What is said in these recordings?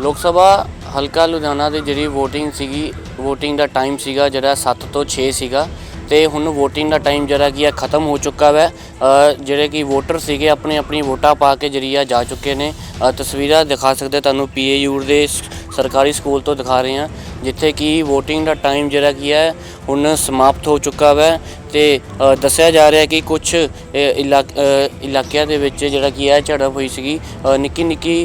ਲੋਕ ਸਭਾ ਹਲਕਾ ਲੁਧਿਆਣਾ ਦੀ ਜਿਹੜੀ VOTING ਸੀਗੀ, VOTING ਦਾ ਟਾਈਮ ਸੀਗਾ ਜਿਹੜਾ 7 ਤੋਂ 6 ਸੀਗਾ ਤੇ ਹੁਣ VOTING ਦਾ ਟਾਈਮ ਜਿਹੜਾ ਕੀ ਆ, ਖਤਮ ਹੋ ਚੁੱਕਾ ਹੈ ਜਿਹੜੇ ਕਿ ਵੋਟਰ ਸੀਗੇ ਆਪਣੀ ਆਪਣੀ ਵੋਟਾਂ ਪਾ ਕੇ ਜਿਹੜੀ ਆ ਜਾ ਚੁੱਕੇ ਨੇ। ਤਸਵੀਰਾਂ ਦਿਖਾ ਸਕਦੇ ਤੁਹਾਨੂੰ ਪੀਏਯੂ ਦੇ ਸਰਕਾਰੀ ਸਕੂਲ ਤੋਂ ਦਿਖਾ ਰਹੇ ਹਾਂ ਜਿੱਥੇ ਕਿ VOTING ਦਾ ਟਾਈਮ ਜਿਹੜਾ ਕੀ ਹੈ ਹੁਣ ਸਮਾਪਤ ਹੋ ਚੁੱਕਾ ਹੈ ਤੇ ਦੱਸਿਆ ਜਾ ਰਿਹਾ ਕਿ ਕੁਝ ਇਲਾਕਿਆਂ ਦੇ ਵਿੱਚ ਜਿਹੜਾ ਕੀ ਹੈ ਝੜਪ ਹੋਈ ਸੀਗੀ। ਨਿੱਕੀ ਨਿੱਕੀ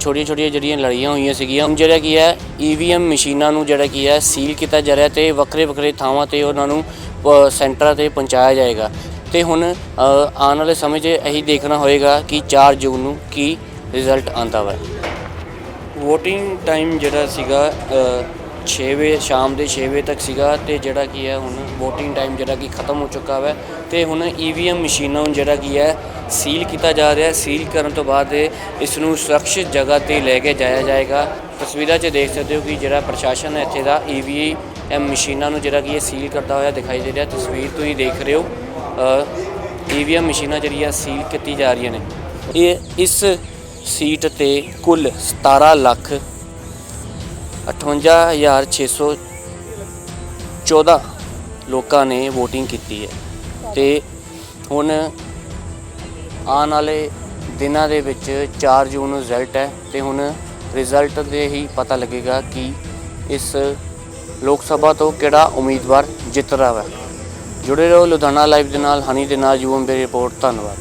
ਛੋਟੀਆਂ ਛੋਟੀਆਂ ਜਿਹੜੀਆਂ ਲੜੀਆਂ ਹੋਈਆਂ ਸੀਗੀਆਂ ਹੁਣ ਜਿਹੜਾ ਕੀ ਹੈ ਈਵੀਐਮ ਮਸ਼ੀਨਾਂ ਨੂੰ ਜਿਹੜਾ ਕੀ ਹੈ ਸੀਲ ਕੀਤਾ ਜਾ ਰਿਹਾ ਤੇ ਵੱਖਰੇ ਵੱਖਰੇ ਥਾਵਾਂ ਤੇ ਉਹਨਾਂ ਨੂੰ ਅ, ਸੈਂਟਰਾਂ ਤੇ ਪਹੁੰਚਾਇਆ ਜਾਏਗਾ। ਤੇ ਹੁਣ ਆਉਣ ਵਾਲੇ ਸਮੇਂ 'ਚ ਇਹੀ ਦੇਖਣਾ ਹੋਏਗਾ ਕਿ 4 ਜੂਨ ਨੂੰ ਕੀ ਰਿਜ਼ਲਟ ਆਂਦਾ ਵਾ। VOTING ਟਾਈਮ ਜਿਹੜਾ ਸੀਗਾ 6 ਵਜੇ, ਸ਼ਾਮ ਦੇ 6 ਵਜੇ ਤੱਕ ਸੀਗਾ ਤੇ ਜਿਹੜਾ ਕੀ ਹੈ ਹੁਣ VOTING ਟਾਈਮ ਜਿਹੜਾ ਕਿ ਖਤਮ ਹੋ ਚੁੱਕਾ ਹੈ ਤੇ ਹੁਣ EVM ਮਸ਼ੀਨਾਂ ਨੂੰ ਜਿਹੜਾ ਕੀ ਹੈ ਸੀਲ ਕੀਤਾ ਜਾ ਰਿਹਾ ਹੈ ਸੀਲ ਕਰਨ ਤੋਂ ਬਾਅਦ ਇਸ ਨੂੰ ਸੁਰੱਖਿਅਤ ਜਗ੍ਹਾ ਤੇ ਲੈ ਕੇ ਜਾਇਆ ਜਾਏਗਾ। ਤਸਵੀਰਾਂ 'ਚ ਦੇਖ ਸਕਦੇ ਹੋ ਕਿ ਜਿਹੜਾ ਪ੍ਰਸ਼ਾਸਨ ਹੈ ਇੱਥੇ ਦਾ EVM ਮਸ਼ੀਨਾਂ ਨੂੰ ਜਿਹੜਾ ਕੀ ਹੈ ਸੀਲ ਕਰਦਾ ਹੋਇਆ ਦਿਖਾਈ ਦੇ ਰਿਹਾ। ਤਸਵੀਰ ਤੁਸੀਂ ਦੇਖ ਰਹੇ ਹੋ। ਈਵੀਐਮ ਮਸ਼ੀਨਾਂ ਜਿਹੜੀਆਂ ਸੀਲ ਕੀਤੀ ਜਾ ਰਹੀਆਂ ਨੇ। ਇਹ ਇਸ ਸੀਟ ਤੇ ਕੁੱਲ 17 ਲੱਖ 58614 ਲੋਕਾਂ ਨੇ VOTING ਕੀਤੀ ਹੈ। ਤੇ ਹੁਣ ਆਉਣ ਵਾਲੇ ਦਿਨਾਂ ਦੇ ਵਿੱਚ 4 ਜੂਨ ਨੂੰ ਰਿਜ਼ਲਟ ਹੈ ਤੇ ਹੁਣ ਰਿਜ਼ਲਟ ਦੇ ਹੀ ਪਤਾ ਲੱਗੇਗਾ ਕਿ ਇਸ ਲੋਕ ਸਭਾ ਤੋਂ ਕਿਹੜਾ ਉਮੀਦਵਾਰ ਜਿੱਤ ਰਿਹਾ ਹੈ। ਜੁੜੇ ਰਹੋ ਲੁਧਿਆਣਾ ਲਾਈਵ ਦੇ ਨਾਲ, ਹਨੀ ਦੇ ਨਾਲ ਯੂਐਮਬੀ ਰਿਪੋਰਟ, ਧੰਨਵਾਦ।